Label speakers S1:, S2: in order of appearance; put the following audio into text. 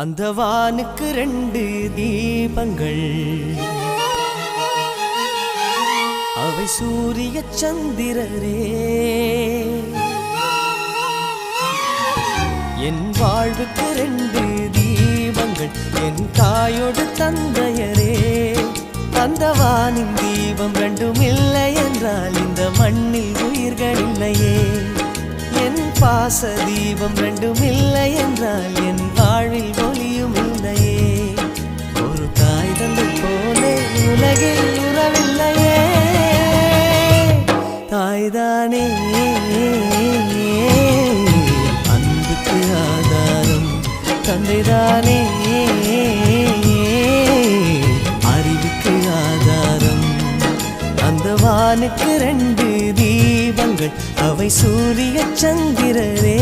S1: அந்த வானுக்கு ரெண்டு தீபங்கள். அவை சூரிய சந்திரரே. என் வாழ்வுக்கு ரெண்டு தீபங்கள் என் தாயோடு தந்தையரே. அந்த வானின் தீபம் ரெண்டும் இல்லை என்றால் இந்த மண்ணில் உயிர்கள் இல்லையே. என் பாச தீபம் ரெண்டும் இல்லை தாய்தானே அன்புக்கு ஆதாரம் தந்தைதானே? அறிவுக்கு ஆதாரம் அந்த வானுக்கு ரெண்டு தீபங்கள் அவை சூரிய சந்திரரே